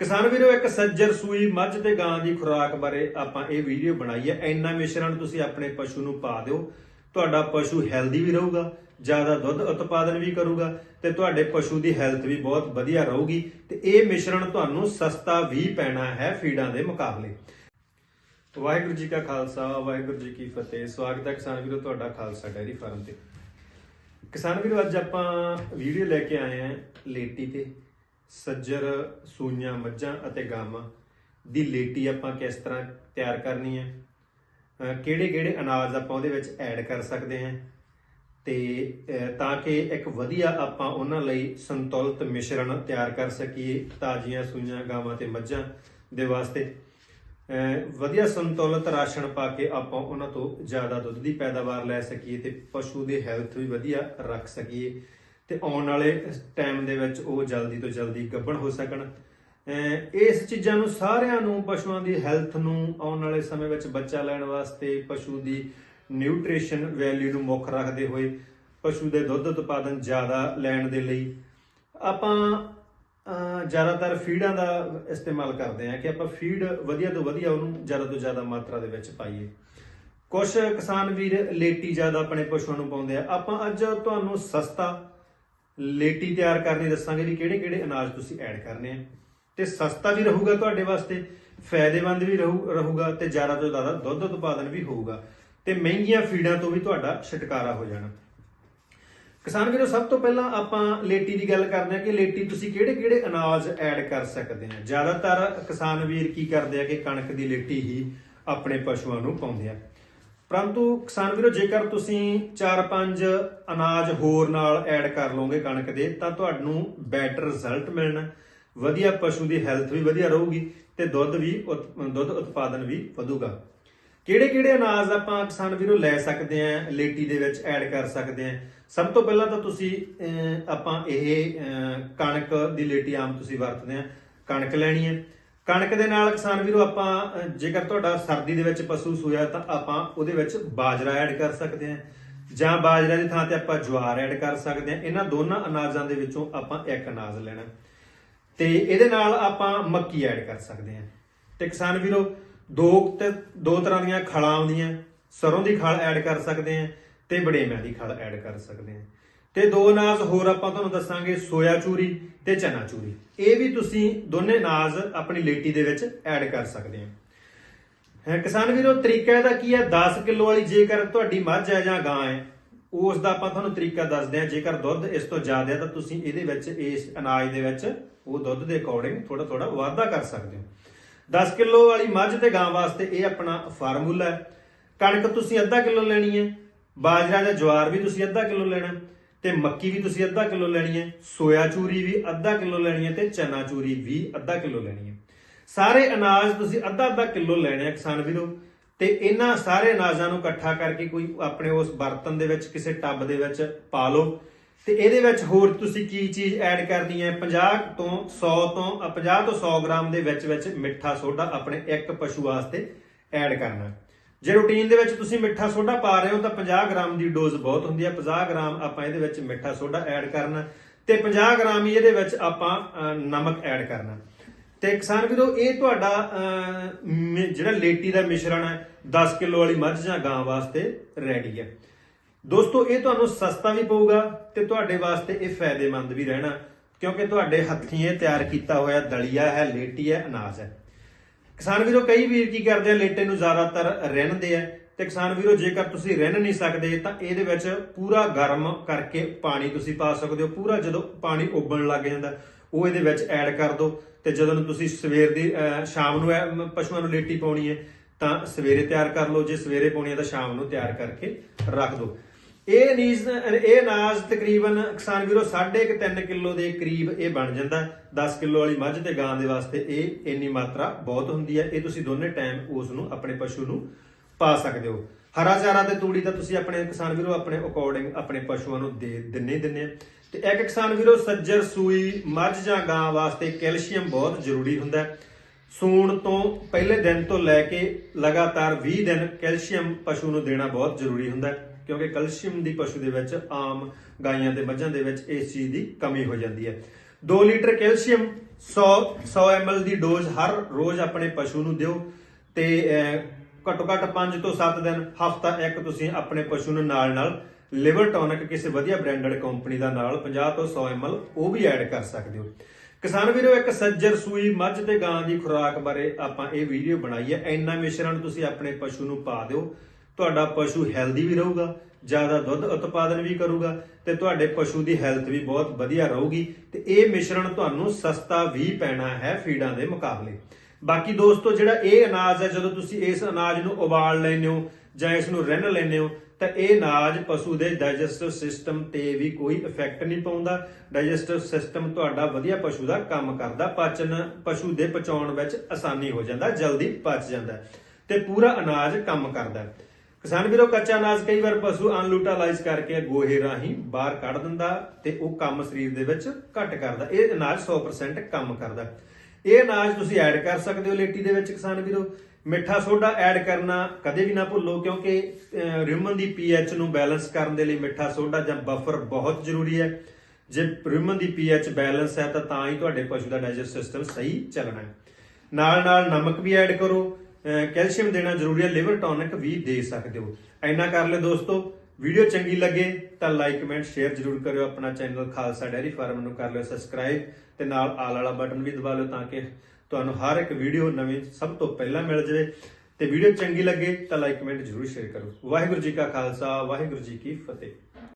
ਕਿਸਾਨ ਵੀਰੋ, ਇੱਕ ਸੱਜਰ ਸੂਈ ਮੱਝ ਤੇ ਗਾਂ ਦੀ ਖੁਰਾਕ ਬਾਰੇ ਆਪਾਂ ਇਹ ਵੀਡੀਓ ਬਣਾਈ ਹੈ। ਇੰਨਾ ਮਿਸ਼ਰਣ ਤੁਸੀਂ ਆਪਣੇ ਪਸ਼ੂ ਨੂੰ ਪਾ ਦਿਓ। ਤੁਹਾਡਾ ਪਸ਼ੂ ਹੈਲਦੀ ਵੀ ਰਹੂਗਾ, ਜ਼ਿਆਦਾ ਦੁੱਧ ਉਤਪਾਦਨ ਵੀ ਕਰੂਗਾ ਤੇ ਤੁਹਾਡੇ ਪਸ਼ੂ ਦੀ ਹੈਲਥ ਵੀ ਬਹੁਤ ਵਧੀਆ ਰਹੂਗੀ ਤੇ ਇਹ ਮਿਸ਼ਰਣ ਤੁਹਾਨੂੰ ਸਸਤਾ ਵੀ ਪੈਣਾ ਹੈ ਫੀਡਾਂ ਦੇ ਮੁਕਾਬਲੇ। ਵਾਹਿਗੁਰੂ ਜੀ ਕਾ ਖਾਲਸਾ, ਵਾਹਿਗੁਰੂ ਜੀ ਕੀ ਫਤਿਹ। ਸਵਾਗਤ ਹੈ ਕਿਸਾਨ ਵੀਰੋ, ਤੁਹਾਡਾ ਖਾਲਸਾ ਡੈਰੀ ਫਾਰਮ ਤੇ। ਕਿਸਾਨ ਵੀਰੋ, ਅੱਜ ਆਪਾਂ ਵੀਡੀਓ ਲੈ ਕੇ ਆਏ ਹਾਂ ਲੇਟੀ ਤੇ। ਸੱਜਰ, ਸੂਈਆਂ, ਮੱਝਾਂ ਅਤੇ ਗਾਵਾਂ ਦੀ ਲੇਟੀ ਆਪਾਂ ਕਿਸ ਤਰ੍ਹਾਂ ਤਿਆਰ ਕਰਨੀ ਹੈ? ਕਿਹੜੇ ਕਿਹੜੇ ਅਨਾਜ ਆਪਾਂ ਉਹਦੇ ਵਿੱਚ ਐਡ ਕਰ ਸਕਦੇ ਹਾਂ? ਤੇ ਤਾਂ ਕਿ ਇੱਕ ਵਧੀਆ ਆਪਾਂ ਉਹਨਾਂ ਲਈ ਸੰਤੁਲਿਤ ਮਿਸ਼ਰਣ ਤਿਆਰ ਕਰ ਸਕੀਏ ਤਾਜ਼ੀਆਂ ਸੂਈਆਂ, ਗਾਵਾਂ ਤੇ ਮੱਝਾਂ ਦੇ ਵਾਸਤੇ। ਵਧੀਆ ਸੰਤੁਲਿਤ ਰਾਸ਼ਨ ਪਾ ਕੇ ਆਪਾਂ ਉਹਨਾਂ ਤੋਂ ਜ਼ਿਆਦਾ ਦੁੱਧ ਦੀ ਪੈਦਾਵਾਰ ਲੈ ਸਕੀਏ ਤੇ ਪਸ਼ੂ ਦੀ ਹੈਲਥ ਵੀ ਵਧੀਆ ਰੱਖ ਸਕੀਏ। ਤੇ ਆਉਣ ਵਾਲੇ ਟਾਈਮ ਦੇ ਵਿੱਚ ਉਹ ਜਲਦੀ ਤੋਂ ਜਲਦੀ ਗੱਭਣ ਹੋ ਸਕਣ। ਅਹ ਇਸ ਚੀਜ਼ਾਂ ਨੂੰ ਸਾਰਿਆਂ ਨੂੰ, ਪਸ਼ੂਆਂ ਦੀ ਹੈਲਥ ਨੂੰ ਆਉਣ ਵਾਲੇ ਸਮੇਂ ਵਿੱਚ ਬੱਚਾ ਲੈਣ ਵਾਸਤੇ ਪਸ਼ੂ ਦੀ ਨਿਊਟ੍ਰੀਸ਼ਨ ਵੈਲਿਊ ਨੂੰ ਮੁੱਖ ਰੱਖਦੇ ਹੋਏ ਪਸ਼ੂ ਦੇ ਦੁੱਧ ਉਤਪਾਦਨ ਜ਼ਿਆਦਾ ਲੈਣ ਦੇ ਲਈ ਆਪਾਂ ਜ਼ਿਆਦਾਤਰ ਫੀਡਾਂ ਦਾ ਇਸਤੇਮਾਲ ਕਰਦੇ ਹਾਂ ਕਿ ਆਪਾਂ ਫੀਡ ਵਧੀਆ ਤੋਂ ਵਧੀਆ ਉਹਨੂੰ ਜ਼ਿਆਦਾ ਤੋਂ ਜ਼ਿਆਦਾ ਮਾਤਰਾ ਦੇ ਵਿੱਚ ਪਾਈਏ। ਕੁਝ ਕਿਸਾਨ ਵੀਰ ਲੇਟੀ ਜ਼ਿਆਦਾ ਆਪਣੇ ਪਸ਼ੂਆਂ ਨੂੰ ਪਾਉਂਦੇ ਆ। ਆਪਾਂ ਅੱਜ ਤੁਹਾਨੂੰ ਸਸਤਾ ਲੇਟੀ ਤਿਆਰ ਕਰਨੀ, ਦੱਸਾਂਗੇ ਜੀ ਕਿਹੜੇ ਕਿਹੜੇ ਅਨਾਜ ਤੁਸੀਂ ਐਡ ਕਰਨੇ ਆ। ਤੇ ਸਸਤਾ ਵੀ ਰਹੂਗਾ ਤੁਹਾਡੇ ਵਾਸਤੇ, ਫਾਇਦੇਮੰਦ ਵੀ ਰਹੂ- ਰਹੂਗਾ ਤੇ ਜ਼ਿਆਦਾ ਤੋਂ ਜ਼ਿਆਦਾ ਦੁੱਧ ਉਤਪਾਦਨ ਵੀ ਹੋਊਗਾ। ਤੇ ਮਹਿੰਗੀਆਂ ਫੀਡਾਂ ਤੋਂ ਵੀ ਤੁਹਾਡਾ ਛੁਟਕਾਰਾ ਹੋ ਜਾਣਾ। ਕਿਸਾਨ ਵੀਰੋ, ਸਭ ਤੋਂ ਪਹਿਲਾਂ ਆਪਾਂ ਲੇਟੀ ਦੀ ਗੱਲ ਕਰਦੇ ਹਾਂ ਕਿ ਲੇਟੀ ਤੁਸੀਂ ਕਿਹੜੇ ਕਿਹੜੇ ਅਨਾਜ ਐਡ ਕਰ ਸਕਦੇ ਆ। ਜ਼ਿਆਦਾਤਰ ਕਿਸਾਨ ਵੀਰ ਕੀ ਕਰਦੇ ਆ ਕਿ ਕਣਕ ਦੀ ਲੇਟੀ ਹੀ ਆਪਣੇ ਪਸ਼ੂਆਂ ਨੂੰ ਪਾਉਂਦੇ ਆ। ਪਰੰਤੂ ਕਿਸਾਨ ਵੀਰੋ, ਜੇਕਰ ਤੁਸੀਂ 4-5 ਅਨਾਜ ਹੋਰ ਨਾਲ ਐਡ ਕਰ ਲਓਗੇ ਕਣਕ ਦੇ, ਤਾਂ ਤੁਹਾਨੂੰ ਬੈਟਰ ਰਿਜ਼ਲਟ ਮਿਲਣਾ। ਵਧੀਆ ਪਸ਼ੂ ਦੀ ਹੈਲਥ ਵੀ ਵਧੀਆ ਰਹੂਗੀ ਤੇ ਦੁੱਧ ਵੀ ਉਤ- ਦੁੱਧ ਉਤਪਾਦਨ ਵੀ ਵਧੂਗਾ। ਕਿਹੜੇ ਕਿਹੜੇ ਅਨਾਜ ਆਪਾਂ ਕਿਸਾਨ ਵੀਰੋ ਲੈ ਸਕਦੇ ਆ ਲੇਟੀ ਦੇ ਵਿੱਚ ਐਡ ਕਰ ਸਕਦੇ ਆ ਸਭ ਤੋਂ ਪਹਿਲਾਂ ਤਾਂ ਤੁਸੀਂ ਆਪਾਂ ਇਹ ਕਣਕ ਦੀ ਲੇਟੀ ਆਮ ਤੁਸੀਂ ਵਰਤਦੇ ਆ ਕਣਕ ਲੈਣੀ ਹੈ। ਕਣਕ ਦੇ ਨਾਲ ਕਿਸਾਨ ਵੀਰੋ, ਆਪਾਂ ਜੇਕਰ ਤੁਹਾਡਾ ਸਰਦੀ ਦੇ ਵਿੱਚ ਪਸ਼ੂ ਸੂਇਆ ਤਾਂ ਆਪਾਂ ਉਹਦੇ ਵਿੱਚ ਬਾਜਰਾ ਐਡ ਕਰ ਸਕਦੇ ਹਾਂ। ਜਾਂ ਬਾਜਰਾ ਦੀ ਥਾਂ ਤੇ ਆਪਾਂ ਜਵਾਰ ਐਡ ਕਰ ਸਕਦੇ ਹਾਂ। ਇਹਨਾਂ ਦੋਨਾਂ ਅਨਾਜਾਂ ਦੇ ਵਿੱਚੋਂ ਆਪਾਂ ਇੱਕ ਅਨਾਜ ਲੈਣਾ। ਤੇ ਇਹਦੇ ਨਾਲ ਆਪਾਂ ਮੱਕੀ ਐਡ ਕਰ ਸਕਦੇ ਹਾਂ। ਤੇ ਕਿਸਾਨ ਵੀਰੋ, ਦੋ ਤੇ ਦੋ ਤਰ੍ਹਾਂ ਦੀਆਂ ਖਲਾਂ ਆਉਂਦੀਆਂ। ਸਰੋਂ ਦੀ ਖਲ ਐਡ ਕਰ ਸਕਦੇ ਹਾਂ ਤੇ ਬੜੇਮਿਆਂ ਦੀ ਖਲ ਐਡ ਕਰ ਸਕਦੇ ਹਾਂ। ਤੇ ਦੋ ਅਨਾਜ ਹੋਰ ਆਪਾਂ ਤੁਹਾਨੂੰ ਦੱਸਾਂਗੇ, ਸੋਇਆ ਚੂਰੀ ਤੇ ਚਨਾ ਚੂਰੀ। ਇਹ ਵੀ ਤੁਸੀਂ ਦੋਨੇ ਅਨਾਜ ਆਪਣੀ ਲੇਟੀ ਦੇ ਵਿੱਚ ਐਡ ਕਰ ਸਕਦੇ ਹਾਂ, ਕਿਸਾਨ ਵੀਰੋ, ਤਰੀਕਾ ਇਹਦਾ ਕੀ ਹੈ 10 ਕਿਲੋ ਵਾਲੀ ਜੇਕਰ ਤੁਹਾਡੀ ਮੱਝ ਹੈ ਜਾਂ ਗਾਂ ਹੈ, ਉਸ ਦਾ ਆਪਾਂ ਤੁਹਾਨੂੰ ਤਰੀਕਾ ਦੱਸਦੇ ਹਾਂ ਜੇਕਰ ਦੁੱਧ ਇਸ ਤੋਂ ਜ਼ਿਆਦਾ ਹੈ ਤਾਂ ਤੁਸੀਂ ਇਹਦੇ ਵਿੱਚ, ਇਸ ਅਨਾਜ ਦੇ ਵਿੱਚ ਉਹ ਦੁੱਧ ਦੇ ਅਕੋਰਡਿੰਗ ਥੋੜਾ ਥੋੜਾ ਵਾਧਾ ਕਰ ਸਕਦੇ ਹੋ। 10 ਕਿਲੋ ਵਾਲੀ ਮੱਝ ਤੇ ਗਾਂ ਵਾਸਤੇ ਇਹ ਆਪਣਾ ਫਾਰਮੂਲਾ ਹੈ। ਕਣਕ ਤੁਸੀਂ ਅੱਧਾ ਕਿਲੋ ਲੈਣੀ ਹੈ, ਬਾਜਰਾ ਜਾਂ ਜਵਾਰ ਵੀ ਤੁਸੀਂ ਅੱਧਾ ਕਿਲੋ ਲੈਣਾ ਤੇ ਮੱਕੀ ਵੀ ਤੁਸੀਂ ਅੱਧਾ ਕਿਲੋ ਲੈਣੀ ਹੈ ਸੋਇਆ ਚੂਰੀ ਵੀ ਅੱਧਾ ਕਿਲੋ ਲੈਣੀ ਹੈ ਤੇ ਚਨਾ ਚੂਰੀ ਵੀ ਅੱਧਾ ਕਿਲੋ ਲੈਣੀ ਹੈ। ਸਾਰੇ ਅਨਾਜ ਤੁਸੀਂ ਅੱਧਾ ਅੱਧਾ ਕਿਲੋ ਲੈਣੇ ਆ ਕਿਸਾਨ ਵੀਰੋ ਤੇ ਇਹਨਾਂ ਸਾਰੇ ਅਨਾਜਾਂ ਨੂੰ ਇਕੱਠਾ ਕਰਕੇ ਕੋਈ ਆਪਣੇ ਉਸ ਬਰਤਨ ਦੇ ਵਿੱਚ ਕਿਸੇ ਟੱਬ ਦੇ ਵਿੱਚ ਪਾ ਲਓ। ਤੇ ਇਹਦੇ ਵਿੱਚ ਹੋਰ ਤੁਸੀਂ ਕੀ ਚੀਜ਼ ਐਡ ਕਰਨੀ ਹੈ? 50 ਤੋਂ 100 ਤੋਂ ਅ, 50 ਤੋਂ 100 ਗ੍ਰਾਮ ਦੇ ਵਿੱਚ ਵਿੱਚ ਮਿੱਠਾ ਸੋਡਾ ਆਪਣੇ ਇੱਕ ਪਸ਼ੂ ਵਾਸਤੇ ਐਡ ਕਰਨਾ। ਜੇ ਰੂਟੀਨ ਦੇ ਵਿੱਚ ਤੁਸੀਂ ਮਿੱਠਾ ਸੋਡਾ ਪਾ ਰਹੇ ਹੋ ਤਾਂ 50 ਗ੍ਰਾਮ ਦੀ ਡੋਜ਼ ਬਹੁਤ ਹੁੰਦੀ ਹੈ। 50 ਗ੍ਰਾਮ ਆਪਾਂ ਇਹਦੇ ਵਿੱਚ ਮਿੱਠਾ ਸੋਡਾ ਐਡ ਕਰਨਾ ਤੇ 50 ਗ੍ਰਾਮ ਹੀ ਇਹਦੇ ਵਿੱਚ ਆਪਾਂ ਨਮਕ ਐਡ ਕਰਨਾ। ਤੇ ਕਿਸਾਨ ਵੀਰੋ, ਇਹ ਤੁਹਾਡਾ ਜਿਹੜਾ ਲੇਟੀ ਦਾ ਮਿਸ਼ਰਣ ਹੈ 10 ਕਿਲੋ ਵਾਲੀ ਮੱਝ ਜਾਂ ਗਾਂ ਵਾਸਤੇ ਰੈਡੀ ਹੈ। ਦੋਸਤੋ, ਇਹ ਤੁਹਾਨੂੰ ਸਸਤਾ ਵੀ ਪਊਗਾ ਤੇ ਤੁਹਾਡੇ ਵਾਸਤੇ ਇਹ ਫਾਇਦੇਮੰਦ ਵੀ ਰਹਿਣਾ, ਕਿਉਂਕਿ ਤੁਹਾਡੇ ਹੱਥੀਂ ਇਹ ਤਿਆਰ ਕੀਤਾ ਹੋਇਆ ਦਲੀਆ ਹੈ, ਲੇਟੀ ਹੈ, ਅਨਾਜ ਹੈ। ਕਿਸਾਨ ਵੀਰੋ, ਕਈ ਵੀਰ ਕੀ ਕਰਦੇ ਆ, ਲੇਟੇ ਨੂੰ ਜ਼ਿਆਦਾਤਰ ਰਹਿਣਦੇ ਆ। ਤੇ ਕਿਸਾਨ ਵੀਰੋ, ਜੇਕਰ ਤੁਸੀਂ ਰਿੰਨ ਨਹੀਂ ਸਕਦੇ, ਤਾਂ ਇਹਦੇ ਵਿੱਚ ਪੂਰਾ ਗਰਮ ਕਰਕੇ ਪਾਣੀ ਤੁਸੀਂ ਪਾ ਸਕਦੇ ਹੋ। ਪੂਰਾ ਜਦੋਂ ਪਾਣੀ ਉਬਲਣ ਲੱਗ ਜਾਂਦਾ, ਉਹ ਇਹਦੇ ਵਿੱਚ ਐਡ ਕਰ ਦਿਓ ਤੇ ਜਦੋਂ ਤੁਸੀਂ ਸਵੇਰ ਦੀ ਸ਼ਾਮ ਨੂੰ ਇਹ ਪਸ਼ੂਆਂ ਨੂੰ ਲੇਟੀ ਪਾਉਣੀ ਹੈ, ਤਾਂ ਸਵੇਰੇ ਤਿਆਰ ਕਰ ਲਓ। ਜੇ ਸਵੇਰੇ ਪਾਉਣੀ ਹੈ, ਤਾਂ ਸ਼ਾਮ ਨੂੰ ਤਿਆਰ ਕਰਕੇ ਰੱਖ ਦਿਓ ਇਹ ਨੀਜ਼ ਇਹ ਅਨਾਜ ਤਕਰੀਬਨ ਕਿਸਾਨ ਵੀਰੋ 3.5 ਕਿਲੋ ਦੇ ਕਰੀਬ ਇਹ ਬਣ ਜਾਂਦਾ 10 ਕਿਲੋ ਵਾਲੀ ਮੱਝ ਤੇ ਗਾਂ ਦੇ ਵਾਸਤੇ ਇਹ ਇੰਨੀ ਮਾਤਰਾ ਬਹੁਤ ਹੁੰਦੀ ਹੈ। ਇਹ ਤੁਸੀਂ ਦੋਨੇ ਟਾਈਮ ਉਸ ਨੂੰ ਆਪਣੇ ਪਸ਼ੂ ਨੂੰ ਪਾ ਸਕਦੇ ਹੋ। ਹਰਾ ਚਾਰਾ ਤੇ ਤੂੜੀ ਤਾਂ ਤੁਸੀਂ ਆਪਣੇ ਕਿਸਾਨ ਵੀਰੋ ਆਪਣੇ ਅਕੋਰਡਿੰਗ ਆਪਣੇ ਪਸ਼ੂਆਂ ਨੂੰ ਦੇ ਦਿੰਨੇ ਹੀ ਦਿੰਨੇ ਆ। ਤੇ ਇੱਕ ਕਿਸਾਨ ਵੀਰੋ ਸੱਜਰ, ਸੂਈ, ਮੱਝ ਜਾਂ ਗਾਂ ਵਾਸਤੇ ਕੈਲਸ਼ੀਅਮ ਬਹੁਤ ਜ਼ਰੂਰੀ ਹੁੰਦਾ ਹੈ। ਸੂਣ ਤੋਂ ਪਹਿਲੇ ਦਿਨ ਤੋਂ ਲੈ ਕੇ ਲਗਾਤਾਰ 20 ਦਿਨ ਕੈਲਸ਼ੀਅਮ ਪਸ਼ੂ ਨੂੰ ਦੇਣਾ ਬਹੁਤ ਜ਼ਰੂਰੀ ਹੁੰਦਾ ਹੈ। ਕਿਉਂਕਿ ਕੈਲਸ਼ੀਅਮ ਦੀ ਪਸ਼ੂ ਦੇ ਵਿੱਚ, ਆਮ ਗਾਈਆਂ ਤੇ ਮੱਝਾਂ ਦੇ ਵਿੱਚ ਇਸ ਚੀਜ਼ ਦੀ ਕਮੀ ਹੋ ਜਾਂਦੀ ਹੈ। 2 ਲੀਟਰ ਕੈਲਸ਼ੀਅਮ 100 100 ml ਦੀ ਡੋਜ਼ ਹਰ ਰੋਜ਼ ਆਪਣੇ ਪਸ਼ੂ ਨੂੰ ਦਿਓ ਤੇ ਘੱਟੋ ਘੱਟ 5 ਤੋਂ 7 ਦਿਨ, ਹਫਤਾ ਇੱਕ ਤੁਸੀਂ ਆਪਣੇ ਪਸ਼ੂ ਨੂੰ ਨਾਲ ਨਾਲ ਲਿਵਰ ਟੌਨਿਕ, ਕਿਸੇ ਵਧੀਆ ਬ੍ਰਾਂਡਡ ਕੰਪਨੀ ਦਾ ਨਾਲ 50 ਤੋਂ 100 ml ਉਹ ਵੀ ਐਡ ਕਰ ਸਕਦੇ ਹੋ। ਕਿਸਾਨ ਵੀਰੋ, ਇੱਕ ਸੱਜਰ ਸੂਈ ਮੱਝ ਤੇ ਗਾਂ ਦੀ ਖੁਰਾਕ ਬਾਰੇ ਆਪਾਂ ਇਹ ਵੀਡੀਓ ਬਣਾਈ ਹੈ। ਇੰਨਾ ਮਿਸ਼ਰਣ ਤੁਸੀਂ ਆਪਣੇ ਪਸ਼ੂ ਨੂੰ ਪਾ ਦਿਓ। ਤੁਹਾਡਾ ਪਸ਼ੂ ਹੈਲਦੀ ਵੀ ਰਹੂਗਾ, ਜ਼ਿਆਦਾ ਦੁੱਧ ਉਤਪਾਦਨ ਵੀ ਕਰੂਗਾ ਤੇ ਤੁਹਾਡੇ ਪਸ਼ੂ ਦੀ ਹੈਲਥ ਵੀ ਬਹੁਤ ਵਧੀਆ ਰਹੂਗੀ ਤੇ ਇਹ ਮਿਸ਼ਰਣ ਤੁਹਾਨੂੰ ਸਸਤਾ ਵੀ ਪੈਣਾ ਹੈ ਫੀਡਾਂ ਦੇ ਮੁਕਾਬਲੇ। ਬਾਕੀ ਦੋਸਤੋ, ਜਿਹੜਾ ਇਹ ਅਨਾਜ ਹੈ, ਜਦੋਂ ਤੁਸੀਂ ਇਸ ਅਨਾਜ ਨੂੰ ਉਬਾਲ ਲੈਂਦੇ ਹੋ ਜਾਂ ਇਸ ਨੂੰ ਰਿੰਨ ਲੈਂਦੇ ਹੋ, ਤਾਂ ਇਹ ਅਨਾਜ ਪਸ਼ੂ ਦੇ ਡਾਈਜੈਸਟਿਵ ਸਿਸਟਮ ਤੇ ਵੀ ਕੋਈ ਇਫੈਕਟ ਨਹੀਂ ਪਾਉਂਦਾ। ਡਾਈਜੈਸਟਿਵ ਸਿਸਟਮ ਤੁਹਾਡਾ ਵਧੀਆ ਪਸ਼ੂ ਦਾ ਕੰਮ ਕਰਦਾ, ਪਾਚਨ ਪਸ਼ੂ ਦੇ ਪਚਾਉਣ ਵਿੱਚ ਆਸਾਨੀ ਹੋ ਜਾਂਦਾ, ਜਲਦੀ ਪਚ ਜਾਂਦਾ। ਤੇ ਪੂਰਾ ਅਨਾਜ ਕੰਮ ਕਰਦਾ। ਕਿਸਾਨ ਵੀਰੋ, ਕੱਚਾ ਅਨਾਜ ਕਈ ਵਾਰ ਪਸ਼ੂ ਅਨਲੂਟਾਲਾਈਜ਼ ਕਰਕੇ ਗੋਹੇ ਰਾਹੀਂ ਬਾਹਰ ਕੱਢ ਦਿੰਦਾ ਤੇ ਉਹ ਕੰਮ ਸਰੀਰ ਦੇ ਵਿੱਚ ਘੱਟ ਕਰਦਾ। ਇਹ ਅਨਾਜ 100% ਕੰਮ ਕਰਦਾ। ਇਹ ਅਨਾਜ ਤੁਸੀਂ ਐਡ ਕਰ ਸਕਦੇ ਹੋ ਲੇਟੀ ਦੇ ਵਿੱਚ ਕਿਸਾਨ ਵੀਰੋ। ਮਿੱਠਾ ਸੋਡਾ ਐਡ ਕਰਨਾ ਕਦੇ ਵੀ ਨਾ ਭੁੱਲੋ, ਕਿਉਂਕਿ ਰਿਮਨ ਦੀ ਪੀਐਚ ਨੂੰ ਬੈਲੈਂਸ ਕਰਨ ਦੇ ਲਈ ਮਿੱਠਾ ਸੋਡਾ ਜਾਂ ਬਫਰ ਬਹੁਤ ਜ਼ਰੂਰੀ ਹੈ। ਜੇ ਰਿਮਨ ਦੀ ਪੀਐਚ ਬੈਲੈਂਸ ਹੈ ਤਾਂ ਤਾਂ ਹੀ ਤੁਹਾਡੇ ਪਸ਼ੂ ਦਾ ਡਾਈਜੈਸਟ ਸਿਸਟਮ ਸਹੀ ਚੱਲਣਾ ਹੈ। ਨਾਲ ਨਾਲ ਨਮਕ ਵੀ ਐਡ ਕਰੋ। ਕੈਲਸ਼ੀਅਮ ਦੇਣਾ ਜ਼ਰੂਰੀ ਹੈ, ਲਿਵਰ ਟੌਨਿਕ ਵੀ ਦੇ ਸਕਦੇ ਹੋ। ਇੰਨਾ ਕਰ ਲਿਓ ਦੋਸਤੋ। ਵੀਡੀਓ ਚੰਗੀ ਲੱਗੇ ਤਾਂ ਲਾਈਕ, ਕਮੈਂਟ, ਸ਼ੇਅਰ ਜ਼ਰੂਰ ਕਰਿਓ। ਆਪਣਾ ਚੈਨਲ ਖਾਲਸਾ ਡੈਰੀ ਫਾਰਮ ਨੂੰ ਕਰ ਲਿਓ ਸਬਸਕ੍ਰਾਈਬ ਤੇ ਨਾਲ ਆਲ ਵਾਲਾ ਬਟਨ ਵੀ ਦਬਾ ਲਿਓ ਤਾਂ ਕਿ ਤੁਹਾਨੂੰ ਹਰ ਇੱਕ ਵੀਡੀਓ ਨਵੀਂ ਸਭ ਤੋਂ ਪਹਿਲਾਂ ਮਿਲ ਜਾਵੇ। ਤੇ ਵੀਡੀਓ ਚੰਗੀ ਲੱਗੇ ਤਾਂ ਲਾਈਕ, ਕਮੈਂਟ ਜ਼ਰੂਰ ਸ਼ੇਅਰ ਕਰੋ ਵਾਹਿਗੁਰੂ ਜੀ ਕਾ ਖਾਲਸਾ, ਵਾਹਿਗੁਰੂ ਜੀ ਕੀ ਫਤਿਹ।